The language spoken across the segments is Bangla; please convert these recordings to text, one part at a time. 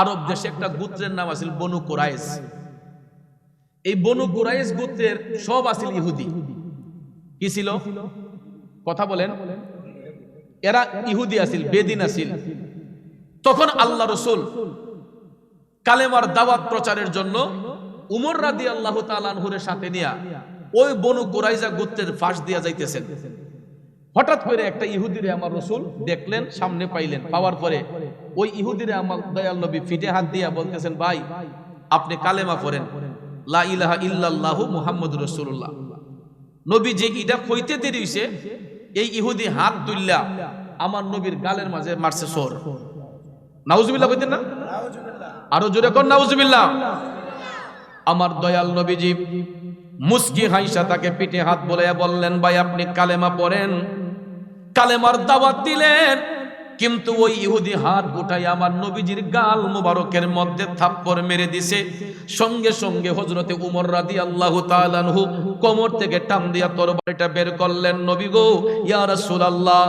আরব দেশে একটা গোত্রের নাম আছিল বনু কুরাইশ। এই বনু কুরাইশ গোত্রের সব আছিল ইহুদি। কি ছিল? কথা বলেন। এরা ইহুদি আছিল, বেদিন আছিল। তখন আল্লাহ রসুল কালেমার দাওয়াত প্রচারের জন্য উমর রাদি আল্লাহ তালানহুরের সাথে নিয়া ওই বনু কোরাইজা গোত্রের ফাঁস দিয়া যাইতেছেন। হঠাৎ করে একটা ইহুদিরে আমার রসুল দেখলেন, সামনে পাইলেন। পাওয়ার পরে ওই ইহুদিরে আমার দয়াল নবী ফিটে হাত দিয়া বলতেছেন, ভাই, আপনি কালেমা পড়েন। লা ইলাহা ইল্লাল্লাহু মুহাম্মদ রসুল্লাহ নবী যে ইটা কইতে দেরি এই ইহুদি হাত তুললা আমার নবীর গালের মাঝে মারছে সোর। নাউজুবিল্লাহ কইতেন না? আরও জোরে কর, নাউজুবিল্লাহ। আমার দয়াল নবীজি মুস্কি হাইসা তাকে পিঠে হাত বলাইয়া বললেন, ভাই, আপনি কালেমা পড়েন। কালেমার দাওয়াত দিলেন। কিন্তু ওই ইহুদি হাত গোটাই আমার নবীজির গাল মুবারকের মধ্যে থাপ্পড় মেরে দিছে। সঙ্গে সঙ্গে হজরতে উমর রাদি আল্লাহ তালানহু কোমর থেকে টান দিয়া তরবারিটা বের করলেন, নবী গো, ইয়া রাসূলুল্লাহ,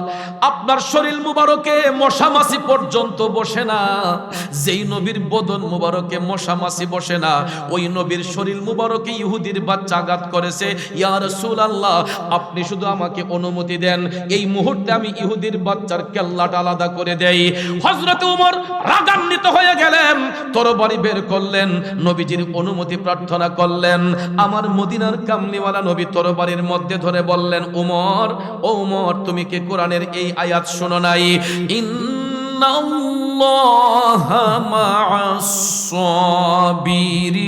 আপনার শরীর মুবারকে মশা মাছি পর্যন্ত বসে না। যেই নবীর বদন মুবারকে মশা মাছি বসে না, ওই নবীর শরীর মুবারকে ইহুদির বাচ্চা আঘাত করেছে। ইয়া রাসূলুল্লাহ, আপনি শুধু আমাকে অনুমতি দেন। এই মুহূর্তে আমি ইহুদির বাচ্চার কেল্লাটা আলাদা করে দেই। হযরত উমর রাগান্বিত হয়ে গেলেন, তরবারি বের করলেন, নবীজির অনুমতি প্রার্থনা করলেন। আমার মদিনার কামলিওয়ালা নবী তরবারির মধ্যে ধরে বললেন, উমর, ও উমর, তুমি কি কোরআনের এই আয়াত শোনো নাই? সাবিরিন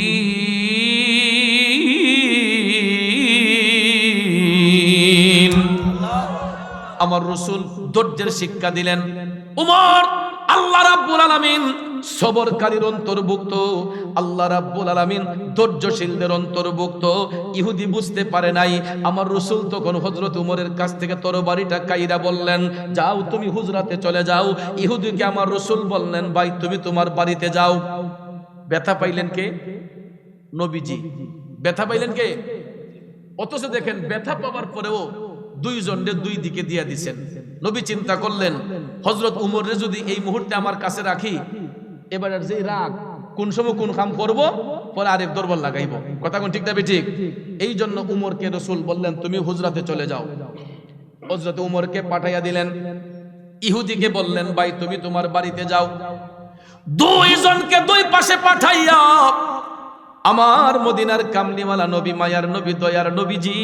আমার রসুল ধৈর্যের শিক্ষা দিলেন উমর, আল্লাহ রাব্বুল আলামিন সবরকারীর অন্তর্ভুক্ত, আল্লাহ রাব্বুল আলামিন ধৈর্যশীলদের অন্তর্ভুক্ত। ইহুদি বুঝতে পারে নাই, আমার রসুল তখন হযরত উমরের কাছ থেকে তরবারিটা কাইরা বললেন, যাও তুমি হুজরাতে চলে যাও, ইহুদিকে আমার রসুল বললেন, ভাই, তুমি তোমার বাড়িতে যাও। ব্যথা পাইলেন কে? নবীজি। ব্যথা পাইলেন কে? অথচ দেখেন, ব্যথা পাওয়ার পরেও দুইজনের দুই দিকে দিয়া দিছেন। নবী চিন্তা করলেন হজরত উমরে যদি এই মুহূর্তে আমার কাছে রাখি, এবার আর যে রাগ, কোন সময় কোন কাম করব, পরে আরেক দরবার লাগাইব। কথা কোন ঠিক যাবে ঠিক? এই জন্য উমরকে রসুল বললেন, তুমি হুজরাতে চলে যাও। হজরত উমরকে পাঠাইয়া দিলেন। ইহুদিকে বললেন, ভাই, তুমি তোমার বাড়িতে যাও। দুইজনকে দুই পাশে পাঠাইয়া আমার মদিনার কামলিওয়ালা নবী, মায়ার নবী, দয়ার নবীজি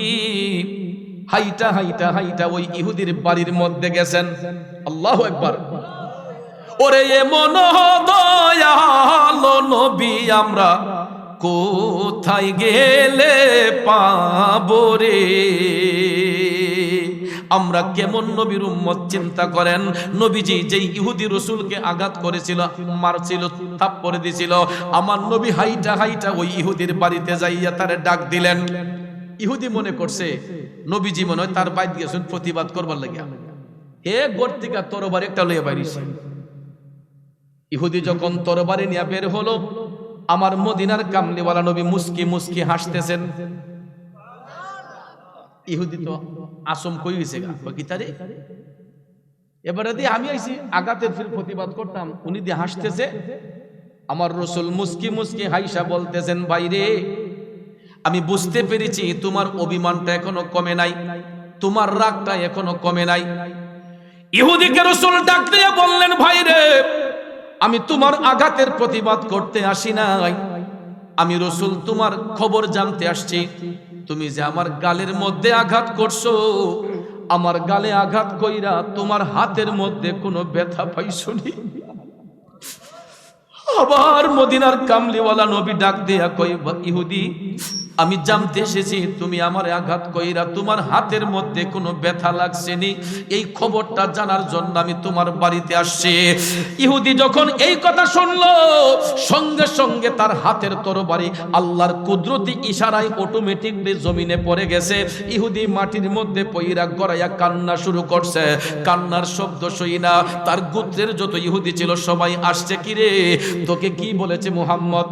হাইটা হাইটা হাইটা ওই ইহুদির বাড়ির মধ্যে গেছেন। আল্লাহ একবার ওরে এমন দয়ালো নবী, আমরা কোথায় গেলে পাবো রে? আমরা কেমন নবীর উম্মত চিন্তা করেন? নবীজি যেই ইহুদি রসুলকে আঘাত করেছিল, মারছিল, থাপ্পড়ে দিছিল, আমার নবী হাইটা হাইটা ওই ইহুদির বাড়িতে যাইয়া তারে ডাক দিলেন। ইহুদি মনে করছে নবীজি মনে হয় তার বাইত গেছেন প্রতিবাদ করবার লাগিয়া। হে গর্তিকা, তরবারি একটা লইয়া বাইরিছে ইহুদি যখন তরবারি নিয়ে বের হলো, আমার মদিনার কামলিওয়ালা নবী মুস্কি মুস্কি হাসতেছেন। ইহুদি তো আসম কই গেছে গা? কই কি তারে? এবারে দিয়ে আমি আইছি আগাতের ফির প্রতিবাদ করতাম, উনি দিয়ে হাসতেছে। আমার রসুল মুস্কি মুস্কি হাইসা বলতেছেন বাইরে আমি বুঝতে পেরেছি তোমার অভিমানটা এখনও কমে নাই, তোমার রাগটা এখনও কমে নাই। ইহুদিকে রসুল ডাক দিয়ে বললেন, ভাই রে, আমি তোমার আঘাতের প্রতিবাদ করতে আসি নাই। আমি রসুল, তোমার খবর জানতে আসছি। তুমি যে আমার গালের মধ্যে আঘাত করছ, আমার গালে আঘাত কইরা তোমার হাতের মধ্যে কোনো ব্যথা পাইছো নি? আবার মদিনার কামলিওয়ালা নবী ডাক দেয়া কই ইহুদি আমি জানতে এসেছি, তুমি আমার আঘাত কইরা তোমার হাতের মধ্যে কোনো ব্যথা লাগছে নি এই খবরটা জানার জন্য আমি তোমার বাড়িতে আসছি। ইহুদি যখন এই কথা শুনলো, সঙ্গে সঙ্গে তার হাতের তরবারি আল্লাহর কুদরতি ইশারায় অটোমেটিকলি জমিনে পড়ে গেছে। ইহুদি মাটির মধ্যে পইরা গড়াইয়া কান্না শুরু করছে। কান্নার শব্দ শুই না, তার গোত্রের যত ইহুদি ছিল সবাই আসছে, কিরে, তোকে কি বলেছে মুহাম্মদ?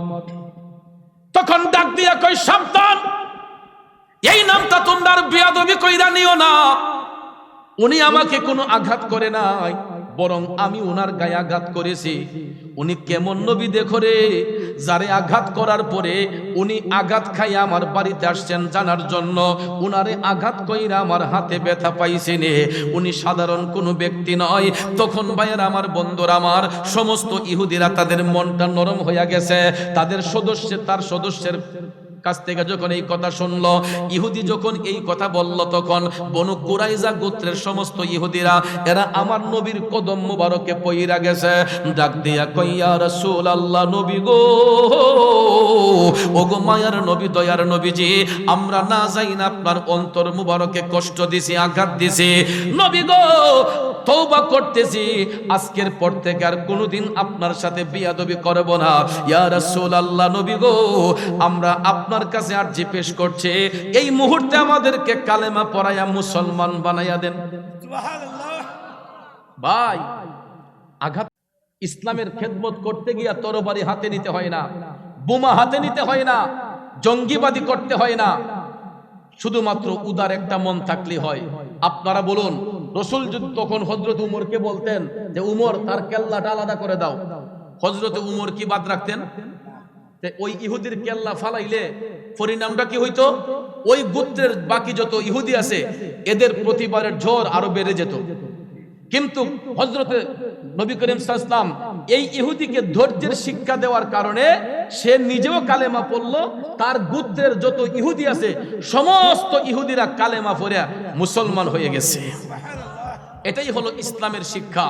তখন ডাক দিয়া কই সন্তান এই নামটা তোমরা বিয়াদবি কইরা নিও না। উনি আমাকে কোনো আঘাত করে নাই। বরং আমি ওনার গায়ে আঘাত করেছি। উনি কেমন নবী দেখো রে? যারে আঘাত করার পরে উনি আঘাত খাইয়া আমার বাড়িতে আসছেন জানার জন্য। উনারে আঘাত কইরা আমার হাতে ব্যথা পাইছেন উনি সাধারণ কোনো ব্যক্তি নয়। তখন ভাইয়ের আমার বন্ধুর আমার, সমস্ত ইহুদিরা তাদের মনটা নরম হইয়া গেছে। তাদের সদস্যের তার সদস্যের কাছ থেকে যখন এই কথা শুনলো, ইহুদি যখন এই কথা বলল তখন বনু কুরাইজা গোত্রের সমস্ত ইহুদিরা, এরা আমার নবীর কদম মুবারকে পইরা গেছে। ডাক দিয়া কইয়া রাসূল আল্লাহ নবী গো ও গো মায়ার নবী, দয়ার নবীজি, আমরা না যাই না আপনার অন্তর মুবারকে কষ্ট দিছি, আঘাত দিছি। নবী গো তৌবা করতেছি আজকের পর থেকে আর কোনোদিন আপনার সাথে বিয়াদবি করব না। ইয়া রাসূলুল্লাহ নবী গো আমরা আপনার কাছে আরজি পেশ করছে এই মুহূর্তে আমাদেরকে কালেমা পড়ায়া মুসলমান বানাইয়া দেন। ভাই আঘাত ইসলামের খেদমত করতে গিয়া তরবারি হাতে নিতে হয় না বোমা হাতে নিতে হয় না জঙ্গিবাদী করতে হয় না। শুধুমাত্র উদার একটা মন থাকলে হয়। আপনারা বলুন রসুল তখন হজরত উমরকে বলতেন যে, উমর, তার কেল্লাটা আলাদা করে দাও। হজরত উমর কি বাদ রাখতেন? ওই ইহুদির কেল্লা ফালাইলে পরিণামটা কি হইতো? ওই গুত্রের বাকি যত ইহুদি আছে, এদের প্রতিবারের ঝড় আরও বেড়ে যেত। কিন্তু হজরতে নবী করিম সাল্লাম এই ইহুদিকে ধৈর্যের শিক্ষা দেওয়ার কারণে সে নিজেও কালেমা পড়ল, তার গুত্রের যত ইহুদি আছে, সমস্ত ইহুদিরা কালেমা পড়ে মুসলমান হয়ে গেছে। এটাই হলো ইসলামের শিক্ষা।